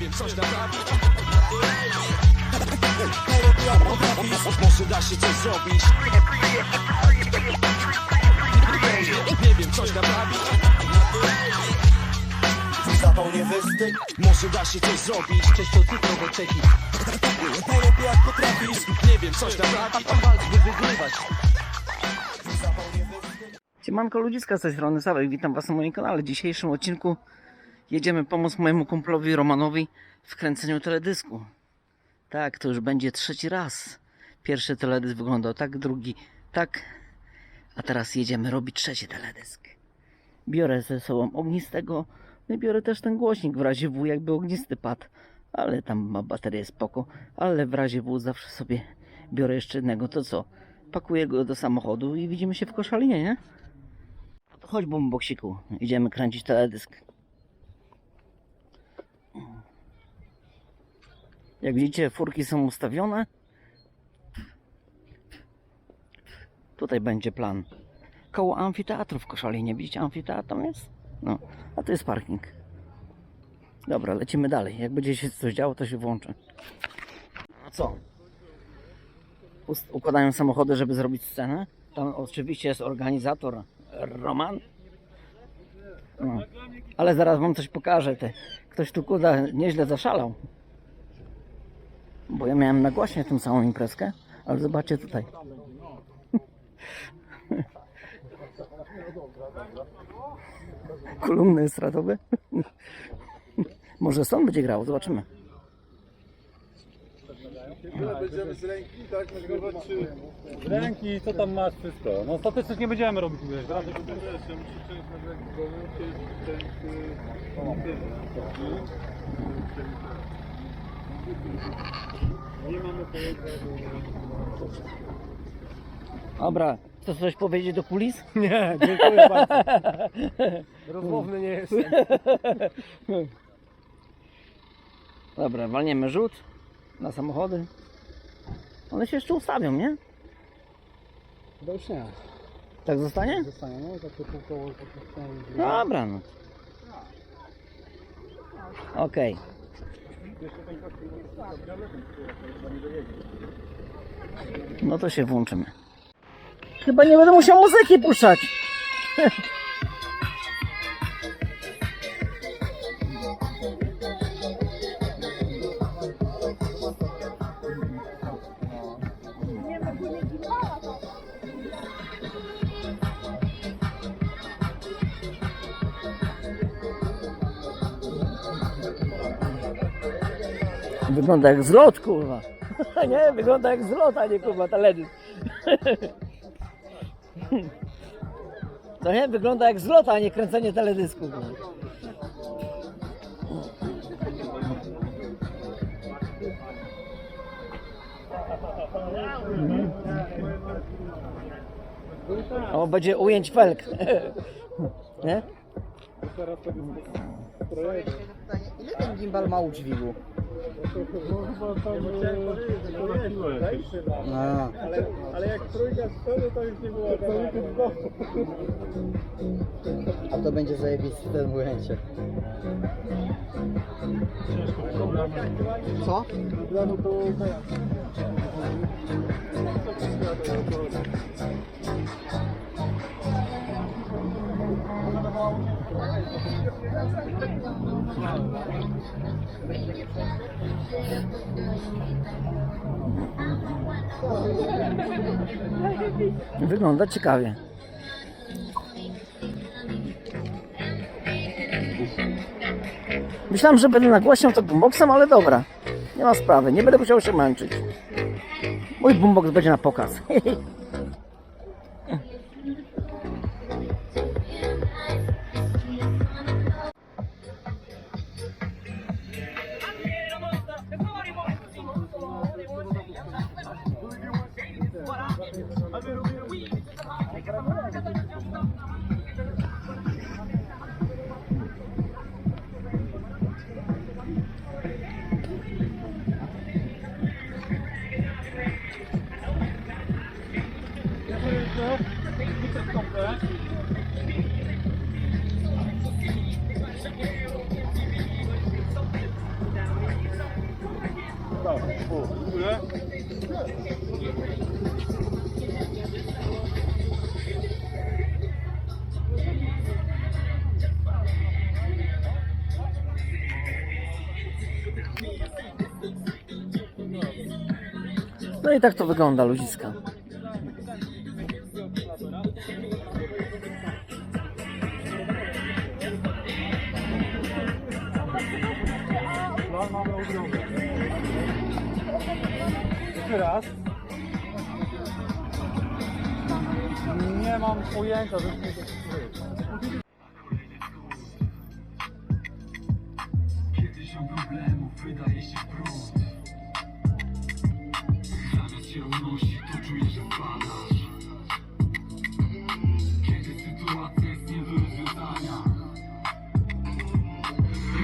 wiem, coś naprawić Może da. Się coś zrobić Nie wiem, coś naprawić Zawał nie wystyd Może da się coś zrobić. Cześć, to ty nowe Czeki. Porobię jak potrafisz. Nie wiem, coś naprawić Walcz, by wygrywać. Siemanko ludziska z tej strony Sawek, witam was na moim kanale. W dzisiejszym odcinku jedziemy pomóc mojemu kumplowi Romanowi w kręceniu teledysku. Tak, to już będzie trzeci raz. Pierwszy teledysk wyglądał tak, drugi tak, a teraz jedziemy robić trzeci teledysk. Biorę ze sobą ognistego, no i biorę też ten głośnik w razie W, jakby ognisty padł. Ale tam ma baterię spoko, ale w razie W zawsze sobie biorę jeszcze jednego. To co? Pakuję go do samochodu i widzimy się w Koszalinie, nie? Chodź bomboksiku, idziemy kręcić teledysk. Jak widzicie, furki są ustawione. Tutaj będzie plan. Koło amfiteatru w Koszalinie. Widzicie, amfiteatr tam jest? No, a to jest parking. Dobra, lecimy dalej. Jak będzie się coś działo, to się włączy. No co? Układają samochody, żeby zrobić scenę. Tam oczywiście jest organizator Roman. No. Ale zaraz wam coś pokażę. Ktoś tu kuda nieźle zaszalał. Bo ja miałem nagłaśniać tą całą imprezkę, ale zobaczcie tutaj. Kolumny estradowe. Może stąd będzie grało, zobaczymy. Będziemy z ręki, tak. Z ręki, co tam masz, wszystko. No statystycznie nie będziemy robić, wiesz, Nie mamy pojedynku. Dobra, chcesz coś powiedzieć do kulis? Nie, dziękuję bardzo. Rozmowny nie jestem. Dobra, walniemy rzut na samochody. One się jeszcze ustawią, nie? Chyba już nie. Tak zostanie? Zostanie, no takie pół koło, takie Dobra, no. Okej. No to się włączymy. Chyba nie będę musiał muzyki puszczać. Wygląda jak zlot, kurwa. nie, wygląda jak zlot, a nie kurwa teledysk. To nie, wygląda jak zlot, a nie kręcenie teledysku. O, będzie ujęć felk. nie? Ile ten gimbal ma udźwigu? A, Ale, ale jak trójka z przodu, to już nie było to a to będzie zajebiste w tym ujęcie. Co? Wygląda ciekawie. Myślałem, że będę nagłaśniał to boomboxem, ale dobra. Nie ma sprawy, nie będę musiał się męczyć. Mój boombox będzie na pokaz. No i tak to wygląda ludziska. Raz. Nie mam pojęcia, że. Kiedyś o problemów wydaje się Zamiast się unosić, to czujesz, że wpadasz Kiedy sytuacja jest nie do rozwiązania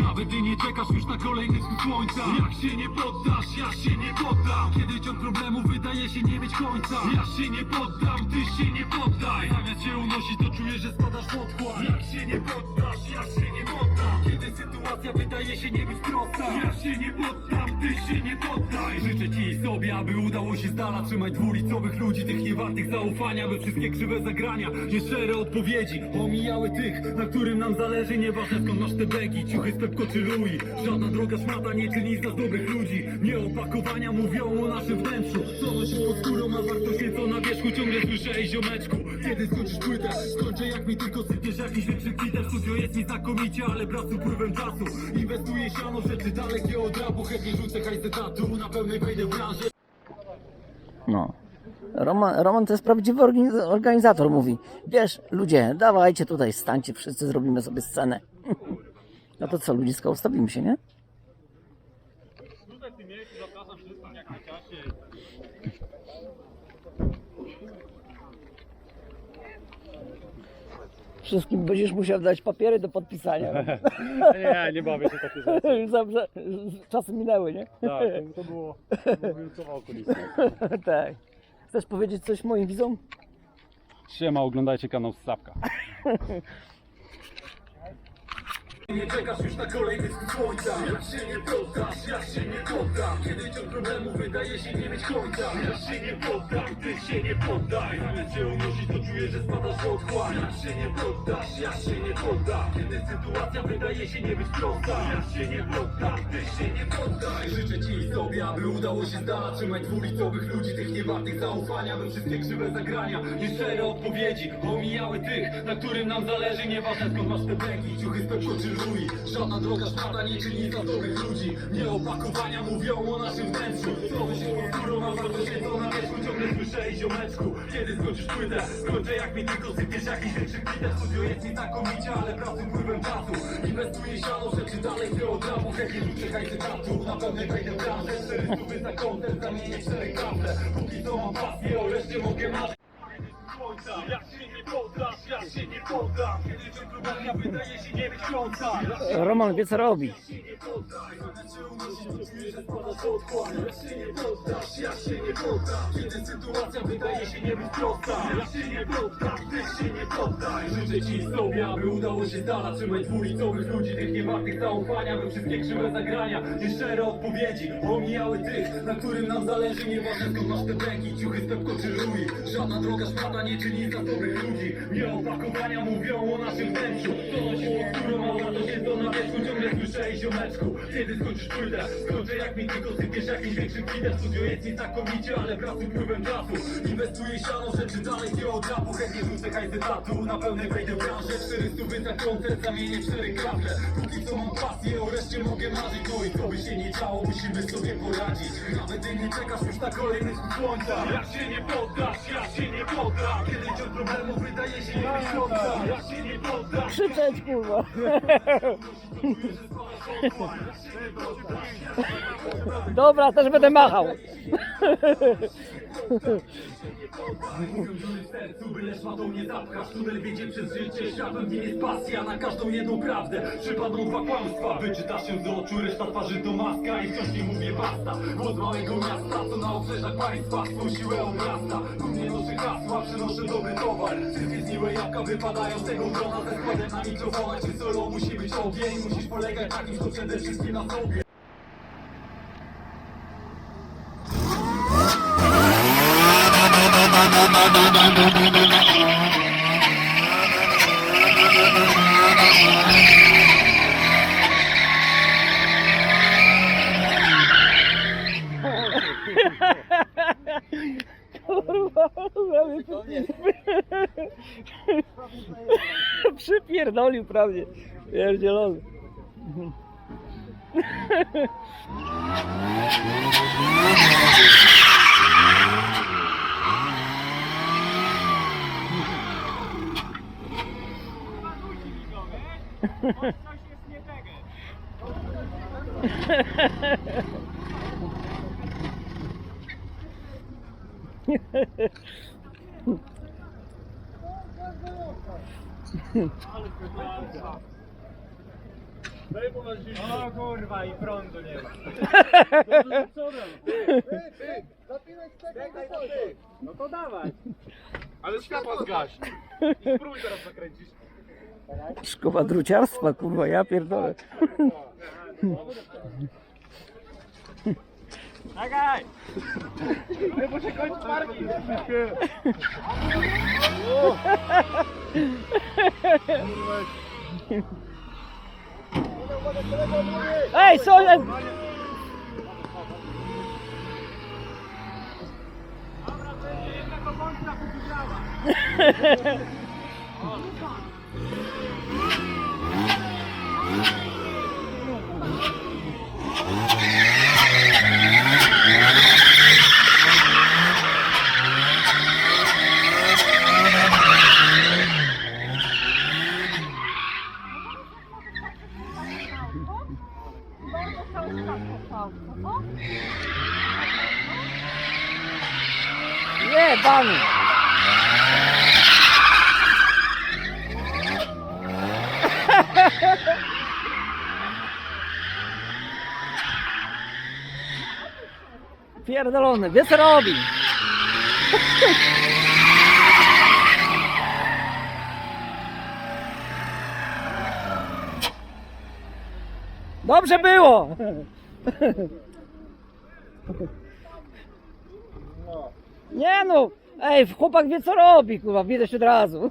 Nawet ty nie czekasz już na kolejny wschód słońca Jak się nie poddasz, ja się nie poddam Kiedy ciąg problemu wydaje się nie mieć końca Ja się nie poddam, ty się nie poddaj Zamiast się unosić, to czujesz, że spadasz w otchłań Jak się nie poddasz, ja się nie poddam Kiedy sytuacja wydaje się nie być prosta Ja się nie poddam, ty się nie poddaj Życzę ci i sobie, aby udało się z dala Trzymać dwulicowych ludzi, tych niewartych zaufania By wszystkie krzywe zagrania, nieszczere odpowiedzi Omijały tych, na którym nam zależy Nieważne skąd masz te begi, ciuchy z Pepko czy Louis Żadna droga szmata nie czyni z nas dobrych ludzi. Nie opakowania mówią o naszym wnętrzu. Co nosisz pod skórą, ma wartość nieco na wierzchu Ciągle słyszę, ej ziomeczku, kiedy skończysz płytę Skończę jak mi tylko sypiesz jakiś większy kwiter. Studio jest mi ale wraz z czasu. Inwestuję siano, rzeczy dalekie od rapu Chętnie rzucę hajs etatu, na branżę No. Roman, Roman to jest prawdziwy organiz- organizator, mówi. Wiesz, ludzie, dawajcie tutaj, stańcie, wszyscy zrobimy sobie scenę. No to co, ludziska, ustawimy się, nie? Tutaj w tym miejscu zapraszam wszystkich jak na czasie. Wszystkim będziesz musiał dać papiery do podpisania. Nie, nie bawię się takie rzeczy. Dobrze, czasy minęły, nie? Tak, to, było, to było tak. Chcesz powiedzieć coś moim widzom? Siema, oglądajcie kanał Sapka. Nie czekasz już na kolejny słońca Jak się nie poddasz, ja się nie poddam Kiedy ciąg problemu wydaje się nie mieć końca Ja się nie poddam, ty się nie poddaj Zamiast się unosić, to czuję, że spadasz w otchłań Jak się nie poddasz, ja się nie poddam Kiedy sytuacja wydaje się nie być prosta Ja się nie poddam, ty się nie poddaj Życzę ci i sobie, aby udało się z dala Trzymać dwulicowych ludzi, tych niewartych zaufania By wszystkie krzywe zagrania, nieszczere odpowiedzi Omijały tych, na którym nam zależy Nieważne skąd masz te begi, ciuchy z Louis Żadna droga szmata nie czyni za dobrych ludzi. Nie opakowania mówią o naszym wnętrzu my się powtórą, a warto się to na wierzchu. Ciągle słyszę i ziomeczku, kiedy skończysz płytę. Skończę jak mi tylko sypiesz jakiś większy kwiter Studio jest nie znakomicie, ale pracy wpływem czasu. Inwestuję siano, rzeczy dalej chcę od Chętnie rzucę hajsy tatu, na pewnej wejdę w branżę Cztery stówy za kątem, zamienię cztery kable. Póki co mam pasję, o reszcie mogę marzyć. Słońca Ja się nie poddasz, Roman wie co robi. Kiedy sytuacja wydaje się nie być prosta Ja się nie poddam, ty się nie poddaj Życzę ci sobie, aby udało się z dala Trzymać dwulicowych ludzi, tych niewartych zaufania By wszystkie krzywe zagrania, nieszczere odpowiedzi Omijały tych, na którym nam zależy Nieważne skąd masz te bręki, ciuchy z Pepko czy Louis Żadna droga szmata nie czyni za dobrych ludzi Nie opakowania mówią o naszym wnętrzu Ziomeczku, kiedy skończysz płytę Skończę jak mi tylko sypiesz jakiś większy kwiter Studio jest nie znakomicie, ale wraz z upływem czasu. Inwestuję siano, rzeczy dalej nie od rapu. Chętnie rzucę hajsy tatu, na pełnej wejdę w branżę. Cztery stówy za koncert, zamienię cztery kable. Póki co mam pasję, o reszcie mogę marzyć. No i co by się nie działo, musimy sobie poradzić. Nawet ty nie czekasz już na kolejny słońca. Ja się nie poddasz, ja się nie poddam Kiedy ciąg problemu wydaje się nie mieć końca Ja się nie poddam Krzyczeć, kurwa. Dobra, też będę machał. Sercu, byle szmatą nie zapchasz Tunel wiedzie przez życie, światłem nie jest pasja Na każdą jedną prawdę przypadną dwa kłamstwa Wyczytasz się z oczu, reszta twarzy to maska I wciąż nie mówię basta Głos małego miasta, co na obrzeżach państwa Swą siłę obrasta Tu mnie noszę hasła, przynoszę dobry towar Wszystkie zniłe jabłka wypadają z tego grona Ze składem na mikrofonach czy solo musi być ogień Musisz polegać na kimś, to przede wszystkim na sobie Kurwa, prawie przypierdolił prawie. Pierdzielony. O kurwa i prądu nie ma. No to dawaj. Ale światła zgaś. I spróbuj teraz zakręcić. Szkoła druciarstwa, kurwa, ja pierdolę. Czekaj! Muszę kończyć parking. Ej, co? Nie, bany. Pierdolony, wie co robi. Dobrze było. Nie no, ej, chłopak wie co robi, kurwa, widać od razu.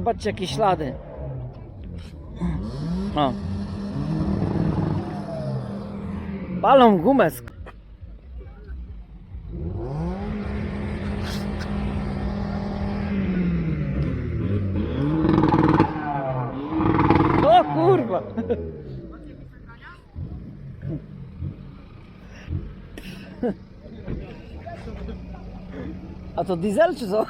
Zobaczcie jakie ślady. O. Palą gumę. O kurwa. A to diesel czy co?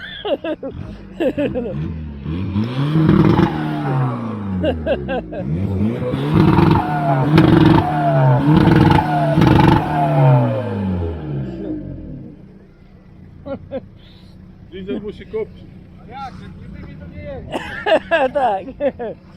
Diesel musi kupić. tak. Leży nie wodę, skąd masz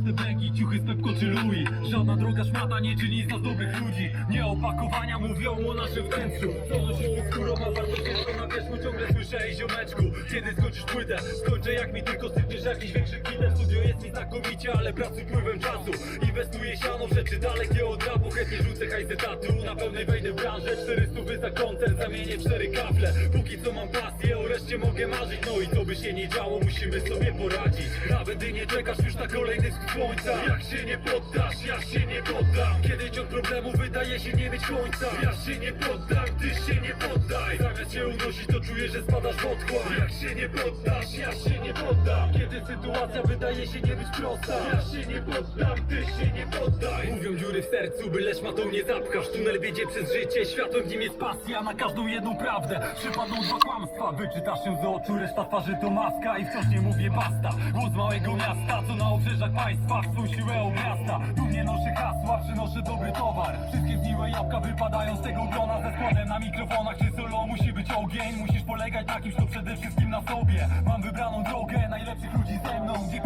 te bęgi, ciuchy z Pepko czy Louis Żadna droga szmata nie czyni z nas dobrych ludzi. Nie opakowania mówią o naszym wnętrzu. Co nosisz pod skórą, a ciężko na wierzchu? Ciągle słyszę, ej ziomeczku, kiedy skończysz płytę? Skończę jak mi tylko sypniesz jakiś większy kwiter Studio jest mi znakomicie, ale pracuj pływem czasu. Inwestuję siano w rzeczy dalekie od rapu Chętnie rzucę hajs tatu, na pełnej wejdę w branżę. 400 wy za koncert, zamienię w cztery kafle. Póki co mam pasję, o reszcie mogę marzyć. No i co by się nie działo, musimy sobie poradzić Nawet nie czekasz już na kolejny słońca Jak się nie poddasz, ja się nie poddam Kiedy ciąg problemu wydaje się nie mieć końca Ja się nie poddam, ty się nie poddaj Zamiast się unosić, to czuję, że spadasz w otchłań Jak się nie poddasz, ja się nie poddam Kiedy sytuacja wydaje się nie być prosta Ja się nie poddam, ty się nie poddaj Mówią dziury w sercu, byle szmatą nie zapchasz Tunel wiedzie przez życie, światłem w nim jest pasja Na każdą jedną prawdę przypadną dwa kłamstwa Wyczytasz się z oczu, reszta twarzy to maska I wciąż nie mówię basta. Głos małego miasta, co na obrzeżach państwa Swą siłę obrasta. Dumnie noszę hasła, przynoszę dobry towar. Wszystkie zgniłe jabłka wypadają z tego grona. Ze składem na mikrofonach czy solo musi być ogień? Musisz polegać na kimś, to przede wszystkim na sobie. Mam wybraną drogę, najlepszych ludzi ze mną. Gdzie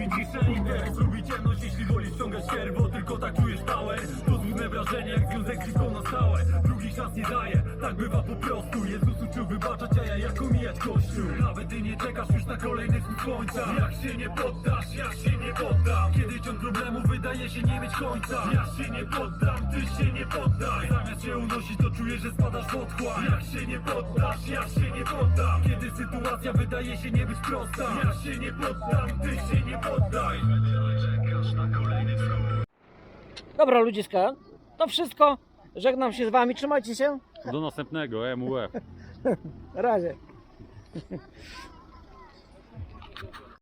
lubi ciszę, lubi ciemność Jeśli wolisz ściągać sierwo, tylko tak czujesz power To złudne wrażenie, jak związek krzyką na stałe Drugi szans nie daje, tak bywa po prostu Jezus uczył wybaczać, a ja jak omijać kościół Nawet ty nie czekasz już na kolejny wschód słońca Jak się nie poddasz, ja się nie poddam Kiedy ciąg problemu wydaje się nie mieć końca Ja się nie poddam, ty się nie poddaj Zamiast się unosić, to czujesz, że spadasz w otchłań Jak się nie poddasz, ja się nie poddam Kiedy sytuacja wydaje się nie być prosta Ja się nie poddam, ty się nie poddaj Dobra ludziska, to wszystko. Żegnam się z wami, trzymajcie się. Do następnego, MUF. Na razie.